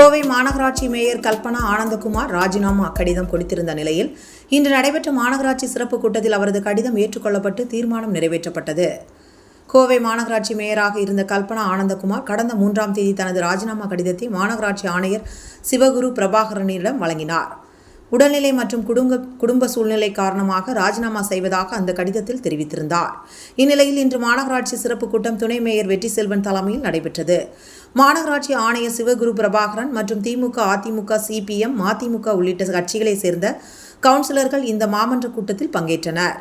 கோவை மாநகராட்சி மேயர் கல்பனா ஆனந்தகுமார் ராஜினாமா கடிதம் கொடுத்திருந்த நிலையில் இன்று நடைபெற்ற மாநகராட்சி சிறப்பு கூட்டத்தில் அவரது கடிதம் ஏற்றுக்கொள்ளப்பட்டு தீர்மானம் நிறைவேற்றப்பட்டது. கோவை மாநகராட்சி மேயராக இருந்த கல்பனா ஆனந்தகுமார் கடந்த மூன்றாம் தேதி தனது ராஜினாமா கடிதத்தை மாநகராட்சி ஆணையர் சிவகுரு பிரபாகரனிடம் வழங்கினார். உடல்நிலை மற்றும் குடும்ப குடும்ப சூழ்நிலை காரணமாக ராஜினாமா செய்வதாக அந்த கடிதத்தில் தெரிவித்திருந்தார். இந்நிலையில் இன்று மாநகராட்சி சிறப்பு கூட்டம் துணை மேயர் வெற்றி செல்வன் தலைமையில் நடைபெற்றது. மாநகராட்சி ஆணையர் சிவகுரு பிரபாகரன் மற்றும் திமுக அதிமுக சிபிஎம் மதிமுக உள்ளிட்ட கட்சிகளைச் சேர்ந்த கவுன்சிலர்கள் இந்த மாமன்ற கூட்டத்தில் பங்கேற்றனர்.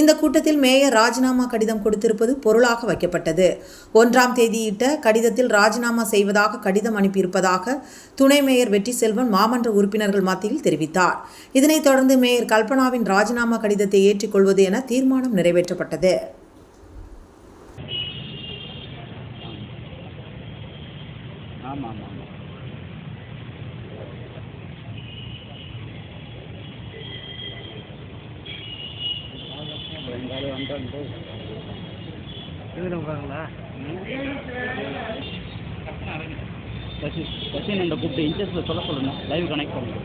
இந்த கூட்டத்தில் மேயர் ராஜினாமா கடிதம் கொடுத்திருப்பது பொருளாக வைக்கப்பட்டது. ஒன்றாம் தேதியிட்ட கடிதத்தில் ராஜினாமா செய்வதாக கடிதம் அனுப்பியிருப்பதாக துணை மேயர் வெற்றி செல்வன் மாமன்ற உறுப்பினர்கள் மத்தியில் தெரிவித்தார். இதனைத் தொடர்ந்து மேயர் கல்பனாவின் ராஜினாமா கடிதத்தை ஏற்றுக்கொள்வது என தீர்மானம் நிறைவேற்றப்பட்டது. ஆமாம் ஆமாம். ஆமாம் இதில் உட்காருங்களா? சசி சசின் என்ற கூப்பிட்டு இன்ட்ரெஸ்ட்டில் சொல்ல சொல்லுங்க. லைவ் கனெக்ட் பண்ணுங்க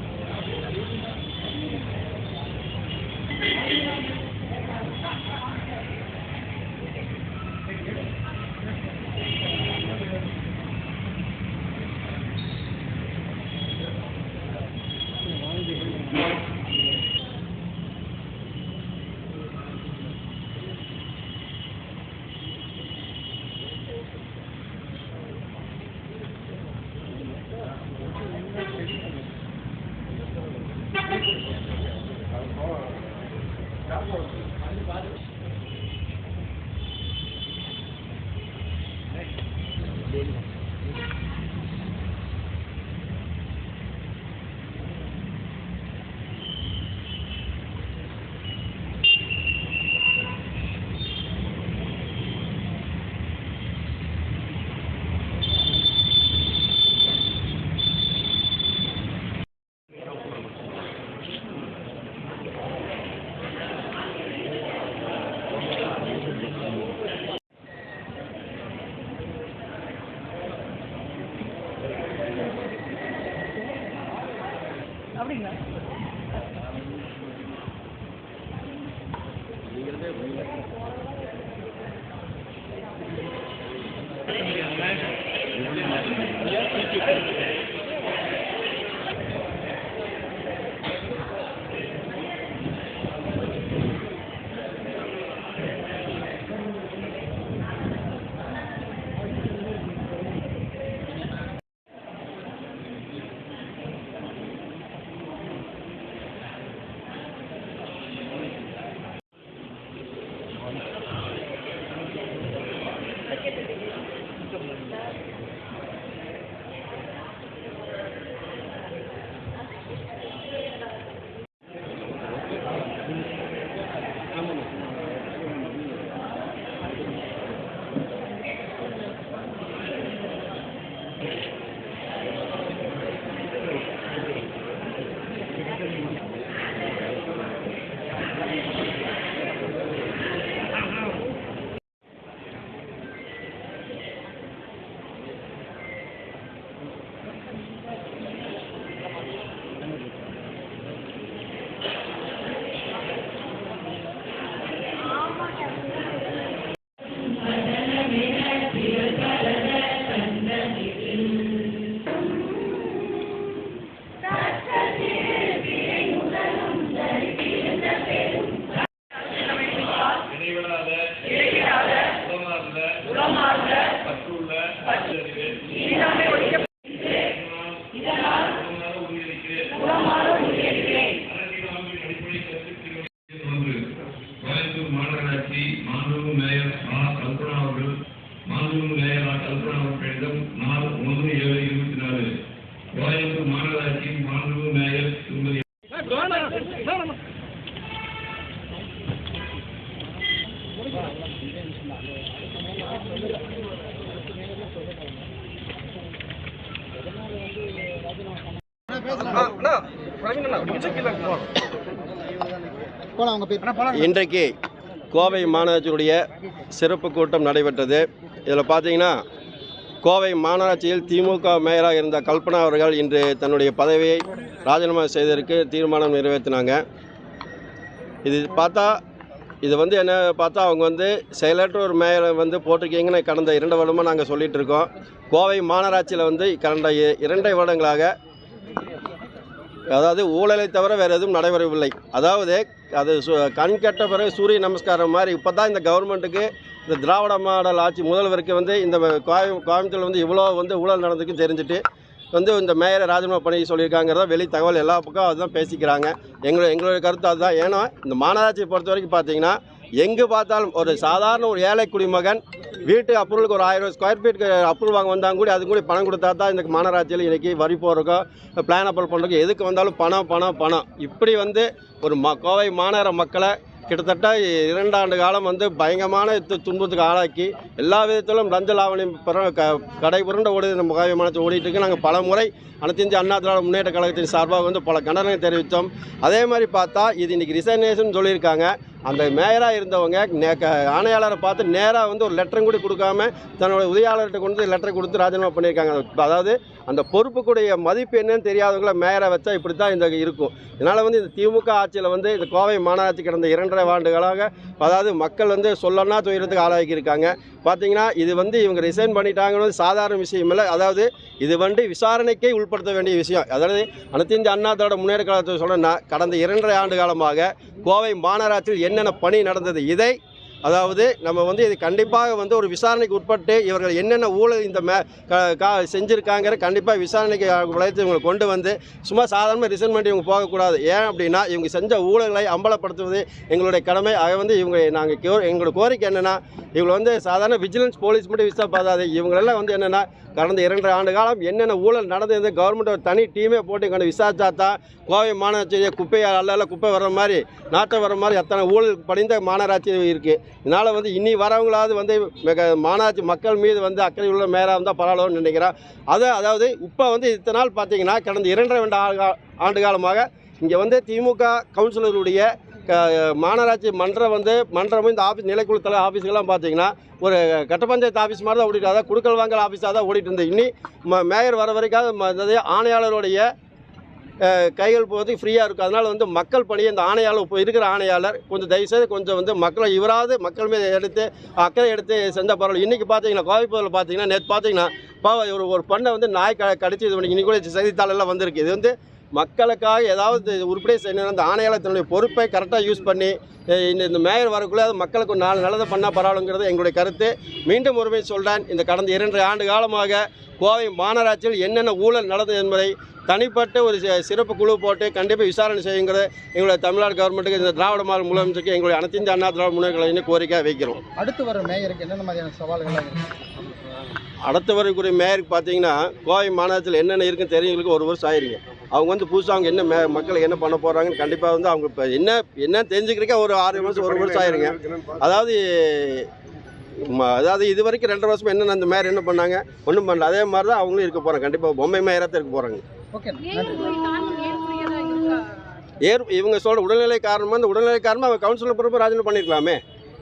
Thank you. கல்பனா நாள் ஒன்று ஏழு இருபத்தி நாலு. கோயம்புத்தூர் மாநகராட்சியின் மாண்பு மேயர் திருமதி இன்றைக்கு கோவை மாநகராட்சியுடைய சிறப்பு கூட்டம் நடைபெற்றது. இதில் பார்த்தீங்கன்னா கோவை மாநகராட்சியில் திமுக மேயராக இருந்த கல்பனா அவர்கள் இன்று தன்னுடைய பதவியை ராஜினாமா செய்ததற்கு தீர்மானம் நிறைவேற்றினாங்க. இது பார்த்தா இது வந்து என்ன பார்த்தா அவங்க வந்து செயலற்ற ஒரு மேயரை வந்து போட்டிருக்கீங்கன்னு கடந்த இரண்டு வருடமாக நாங்கள் சொல்லிகிட்டு இருக்கோம். கோவை மாநகராட்சியில் வந்து கடந்த இரண்டை வருடங்களாக அதாவது ஊழலை தவிர வேறு எதுவும் நடைபெறவில்லை. அதாவது அது சு- கண் கெட்ட பிறகு சூரிய நமஸ்காரம் மாதிரி இப்போ தான் இந்த கவர்மெண்ட்டுக்கு இந்த திராவிட மாடல் ஆட்சி முதல்வருக்கு வந்து இந்த கோயம் கோயம்புத்தூர்ல வந்து இவ்வளோ வந்து ஊழல் நடந்துக்கு தெரிஞ்சுட்டு வந்து இந்த மேயரை ராஜினாமா பண்ணி சொல்லியிருக்காங்கிறத வெளி தகவல் எல்லா பக்கம் அதுதான் பேசிக்கிறாங்க. எங்களோட எங்களுடைய கருத்து அதுதான். ஏன்னா இந்த மாநகராட்சியை பொறுத்த வரைக்கும் பார்த்தீங்கன்னா எங்கே பார்த்தாலும் ஒரு சாதாரண ஒரு ஏழை குடிமகன் வீட்டு அப்ரூவலுக்கு ஒரு ஆயிரம் ஸ்கொயர் ஃபீட்டுக்கு அப்ரூவல் வாங்க வந்தாங்க கூட அது கூட பணம் கொடுத்தா தான் இந்த மாநகராட்சியில் இன்றைக்கி வரி போகிறக்கோ பிளான் அப்ரூவல் பண்ணுறக்கோ எதுக்கு வந்தாலும் பணம் பணம் பணம். இப்படி வந்து ஒரு ம கோவை மாநகர மக்களை கிட்டத்தட்ட இரண்டாண்டு காலம் வந்து பயங்கரமான துன்பத்துக்கு ஆளாக்கி எல்லா விதத்திலும் லஞ்ச லாவணி பிற க கடை புரண்ட ஓடி இந்த கோவை மாநிலத்தில் ஓடிட்டு இருக்கு நாங்கள் பல முறை அனைத்து இந்திய அண்ணா திராவிட முன்னேற்ற கழகத்தின் சார்பாக வந்து பல கண்டனங்களை தெரிவித்தோம். அதே மாதிரி பார்த்தா இது இன்றைக்கி ரிசைனேஷன் சொல்லியிருக்காங்க. அந்த மேயராக இருந்தவங்க நே க ஆணையாளரை பார்த்து நேராக வந்து ஒரு லெட்டரும் கூட கொடுக்காம தன்னோட உதவியாளர்கிட்ட கொண்டு லெட்டர் கொடுத்து ராஜினாமா பண்ணியிருக்காங்க. அதாவது அந்த பொறுப்புக்குடைய மதிப்பு என்னன்னு தெரியாதவங்கள மேயரை வச்சா இப்படி தான் இந்த இருக்கும். இதனால் வந்து இந்த திமுக ஆட்சியில் வந்து இந்த கோவை மாநகராட்சி கடந்த இரண்டரை ஆண்டுகளாக அதாவது மக்கள் வந்து சொல்லனா துயரத்துக்கு ஆளாக்கியிருக்காங்க பார்த்தீங்கன்னா இது வந்து இவங்க ரிசைன் பண்ணிட்டாங்கன்னு சாதாரண விஷயம் இல்லை. அதாவது இது வந்து விசாரணைக்கே உட்படுத்த வேண்டிய விஷயம். அதாவது அனைத்து இந்திய அண்ணா திராவிட முன்னேற்ற கழகத்தை சொல்கிறேன்னா கடந்த இரண்டரை ஆண்டு காலமாக கோவை மாநகராட்சியில் என்னென்ன பணி நடந்தது இதை அதாவது நம்ம வந்து இது கண்டிப்பாக வந்து ஒரு விசாரணைக்கு உட்பட்டு இவர்கள் என்னென்ன ஊழல் இந்த மே க கா செஞ்சுருக்காங்கிற கண்டிப்பாக விசாரணைக்கு உழைத்து இவங்களை கொண்டு வந்து சும்மா சாதாரணமாக ரிசைன் பண்ணி இவங்க போகக்கூடாது. ஏன் அப்படின்னா இவங்க செஞ்ச ஊழல்களை அம்பலப்படுத்துவது எங்களுடைய கடமை. ஆக வந்து இவங்க நாங்கள் கோ எங்களோட கோரிக்கை என்னென்னா இவங்களை வந்து சாதாரண விஜிலன்ஸ் போலீஸ் மட்டும் விசா பார்த்தாது இவங்களெல்லாம் வந்து என்னென்னா கடந்த இரண்டரை ஆண்டு காலம் என்னென்ன ஊழல் நடந்தது கவர்மெண்ட் ஒரு தனி டீமே போட்டு இங்கே விசாரிச்சா தான் கோவை மாநகராட்சி குப்பையை அல்ல குப்பை வர்ற மாதிரி நாட்டை வர மாதிரி அத்தனை ஊழல் படிந்த மாநகராட்சி இருக்குது இதனால் வந்து இனி வரவங்களாவது வந்து மிக மாநகராட்சி மக்கள் மீது வந்து அக்கறை உள்ள மேலாக இருந்தால் பரவாயில்லன்னு நினைக்கிறேன். அதை அதாவது இப்போ வந்து இத்தனை நாள் பார்த்தீங்கன்னா கடந்த இரண்டரை ரெண்டு ஆண்டு ஆண்டு காலமாக இங்கே வந்து திமுக கவுன்சிலருடைய மாநகராட்சி மன்றம் வந்து மன்றமும் இந்த ஆஃபீஸ் நிலைக்குழு தலை ஆஃபீஸுக்கெல்லாம் பார்த்தீங்கன்னா ஒரு கட்ட பஞ்சாயத்து ஆஃபீஸ் மாதிரி தான் ஓடிட்டு அதாவது குடுக்கல் வாங்கல் ஆஃபீஸாக தான் ஓடிட்டு இருந்தது இன்னி மேயர் வர வரைக்கும் ம- அதாவது ஆணையாளருடைய கைகள் போகிறதுக்கு ஃப்ரீயாக இருக்கும். அதனால் வந்து மக்கள் பணி இந்த ஆணையாளர் இப்போ இருக்கிற ஆணையாளர் கொஞ்சம் தயவுசெய்து கொஞ்சம் வந்து மக்களை இவராது மக்கள் மீது எடுத்து அக்கறை எடுத்து செஞ்ச பரவாயில்ல. இன்றைக்கி பார்த்தீங்கன்னா கோவைப்பூரில் பார்த்தீங்கன்னா நேற்று பார்த்தீங்கன்னா பாவம் ஒரு ஒரு பண்ணை வந்து நாய் க கடிச்சு இது பண்ணி இன்னைக்கு செய்தித்தாளெல்லாம் வந்திருக்கு. இது வந்து மக்களுக்காக ஏதாவது உருப்படியாக செய்யணும் அந்த ஆணையாளர் தன்னுடைய பொறுப்பை கரெக்டாக யூஸ் பண்ணி இந்த மேயர் வரக்குள்ளே அது மக்களுக்கு நாலு நல்லதை பண்ணால் பரவாயில்லைங்கிறது எங்களுடைய கருத்து. மீண்டும் ஒருமை சொல்கிறேன் இந்த கடந்த இரண்டு ஆண்டு காலமாக கோவை மாநகராட்சியில் என்னென்ன ஊழல் நடந்தது என்பதை தனிப்பட்ட ஒரு சிறப்பு குழு போட்டு கண்டிப்பாக விசாரணை செய்யுங்கிறது எங்களுடைய தமிழ்நாடு கவர்மெண்ட்டுக்கு இந்த திராவிட மாநில முதலமைச்சருக்கு எங்களுடைய அனைத்து அண்ணா திராவிட முன்னேற்ற கோரிக்கை வைக்கிறோம். அடுத்து வர மேயருக்கு என்னென்ன மாதிரியான சவால்கள் அடுத்த வரக்கூடிய மேயருக்கு பார்த்தீங்கன்னா கோவை மாநகரத்தில் என்னென்ன இருக்குன்னு தெரியுங்களுக்கு ஒரு வருஷம் ஆயிருங்க. அவங்க வந்து புதுசாக அவங்க என்ன மே மக்களுக்கு என்ன பண்ண போகிறாங்கன்னு கண்டிப்பாக வந்து அவங்க இப்போ என்ன என்ன தெரிஞ்சுக்கிறக்கே ஒரு ஆறு வருஷம் ஒரு வருஷம் ஆயிருங்க. அதாவது அதாவது இது வரைக்கும் ரெண்டரை வருஷம் என்னென்ன அந்த மேயர் என்ன பண்ணாங்க ஒன்றும் பண்ணல. அதே மாதிரி தான் அவங்களும் இருக்க போகிறாங்க கண்டிப்பாக பொம்மை மேயராக தான் இருக்க? போகிறாங்க ஏர் இவங்க சொல்கிற உடல்நிலை காரணமாக இந்த உடல்நிலை காரணமாக அவங்க கவுன்சிலர் பொறுப்பு ராஜினாமா பண்ணியிருக்கலாமே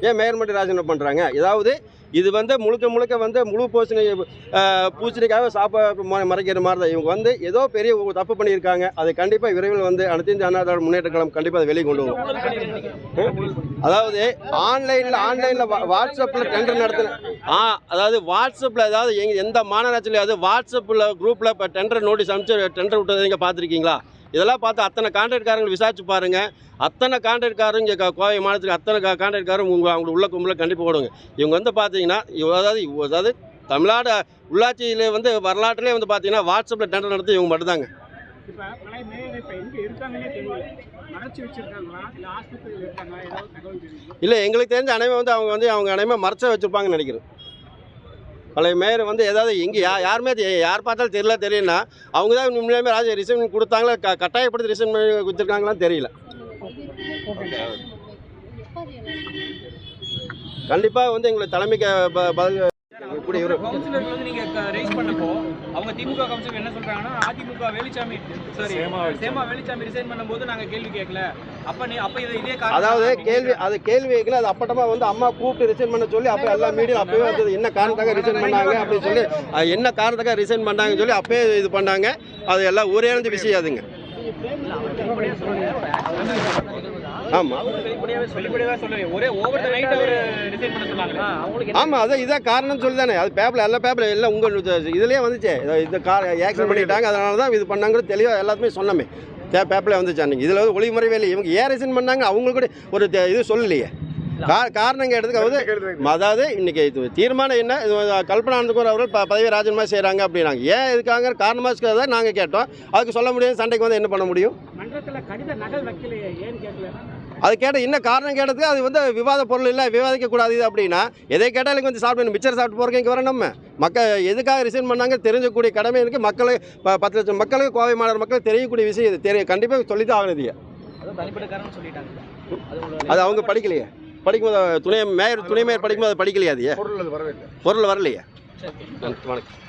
ஏன் மேயர் மட்டும் ராஜினாமா பண்ணுறாங்க ஏதாவது இது வந்து முழுக்க முழுக்க வந்து முழு பூசணி அஹ், பூசணிக்காக ம- மறைக்கிற மாதிரி தான் இவங்க வந்து ஏதோ பெரிய தப்பு பண்ணியிருக்காங்க. அது கண்டிப்பாக விரைவில் வந்து அனைத்து இந்திய அண்ணா முன்னேற்ற கழகம் கண்டிப்பாக அதை வெளியே கொண்டு வரும். அதாவது ஆன்லைனில் ஆன்லைனில் வாட்ஸ்அப்பில் டெண்டர் நடத்தின ஆ அதாவது வாட்ஸ்அப்பில் ஏதாவது எங்க எந்த மாநகராட்சியில் வாட்ஸ்அப்பில் குரூப்பில் இப்போ டெண்டர் நோட்டீஸ் அனுப்பிச்சு டெண்டர் விட்டதை நீங்கள் பார்த்துருக்கீங்களா? இதெல்லாம் பார்த்து அத்தனை கான்ட்ராக்ட்காரங்க விசாரிச்சு பாருங்க. அத்தனை கான்ட்ராக்ட்காரும் இங்கே கோவை மாநிலத்துக்கு அத்தனை கா கான்ட்ராக்ட்காரும் உங்கள் அவங்களோட உள்ள கும்பலில் கண்டிப்பாக போடுங்க இவங்க வந்து பார்த்தீங்கன்னா அதாவது அதாவது தமிழ்நாடு உள்ளாட்சியில் வந்து வரலாற்றிலே வந்து பார்த்தீங்கன்னா வாட்ஸ்அப்பில் டெண்டர் நடத்தி இவங்க மட்டும்தாங்க. இல்லை எங்களுக்கு தெரிஞ்ச அனைவரும் வந்து அவங்க வந்து அவங்க அனைவரும் மறைச்ச வச்சுருப்பாங்கன்னு நினைக்கிறேன். பழைய மேயர் வந்து ஏதாவது எங்கே யா யாருமே யார் பார்த்தாலும் தெரியல தெரியலனா அவங்க தான் முன்னாடி ராஜா ரிசன் கொடுத்தாங்களா க கட்டாயப்படுத்தி ரிசன் பண்ணி கொடுத்துருக்காங்களான்னு தெரியல. கண்டிப்பாக வந்து எங்களை தலைமைக்கு ப- பதில் இவர் கவுன்சிலர் வந்து ரைஸ் பண்ணப்போ அவங்க திமுக கவுன்சிலர் என்ன சொல்றாங்கன்னா அதிமுக வேலுச்சாமி சாரி சேமா வேலுச்சாமி. ரிசைன் பண்ணும்போது நாங்க கேள்வி கேட்கல. அப்ப நீ அப்ப இது இதே காரணம் அதாவது கேள்வி அது கேள்வி வைக்கல அது அப்பட்டமா வந்து அம்மா கூப்பிட்டு ரிசைன் பண்ண சொல்லி அப்போ எல்லா மீடியா அப்பவே வந்தது என்ன காரணத்துக்காக ரிசைன் பண்ணாங்க அப்படின்னு சொல்லி என்ன காரணத்துக்காக ரிசைன் பண்ணாங்கன்னு சொல்லி அப்பவே இது பண்ணாங்க. அது எல்லாம் ஒரே விஷயம் அதுங்க ஆமாம் வெளிப்படையாவே வெளிப்படையாவே சொல்லுங்க ஒரே ஓவர் த நைட் அவர் ரிசைன் பண்ண சொன்னாங்க அவங்களுக்கு ஆமாம் அதான் இதான் காரணம்னு சொல்லி தானே அது பேப்பரில் எல்லா பேப்பரில் எல்லாம் உங்கள் இதுலேயே வந்துச்சு. இதோ இந்த கார் ஆக்சிடென்ட் பண்ணிட்டாங்க. அதனால தான் இது பண்ணாங்கன்னு தெளிவாக எல்லாத்துமே சொன்னமே. தே பேப்பரில் வந்துச்சு அன்றைக்கி இதில் வந்து ஒளிமுறைவே இல்லை இவங்க ஏன் ரிசைன் பண்ணாங்க? அவங்களுக்கு கூட ஒரு இது சொல்லலையே. கா காரணம் கேட்டதுக்கு அதாவது இன்னைக்கு இது தீர்மானம் என்ன? கல்பனா ஆனந்தகுமார் அவர்கள் பதவி ராஜினாமா செய்கிறாங்க அப்படின்னாங்க. ஏன் இதுக்காக காரணமாக தான் நாங்கள் கேட்டோம். அதுக்கு சொல்ல முடியாது. சண்டைக்கு வந்து என்ன பண்ண முடியும்? அது கேட்ட என்ன காரணம் கேட்டதுக்கு அது வந்து விவாத பொருள் இல்லை விவாதிக்க கூடாது இது அப்படின்னா எதை கேட்டாலும் வந்து சாப்பிட்டு மிச்சர் சாப்பிட்டு போகிறக்கு இங்கே வர நம்ம. மக்கள் எதுக்காக ரிசைன் பண்ணாங்க? தெரிஞ்சக்கூடிய கடமை இருக்குது மக்கள் பத்து லட்சம் மக்களுக்கு கோவை மாநகர மக்களுக்கு தெரியக்கூடிய விஷயம் இது. தெரிய கண்டிப்பாக சொல்லி தான் ஆகணும் இது. அது அவங்க படிக்கலையே. படிக்கும்போது துணை மேயர் துணை மேயர் படிக்கும்போது அது படிக்கலையா அது? பொருள் அது வரவே இல்லை. பொருள் வரலையே. வணக்கம்.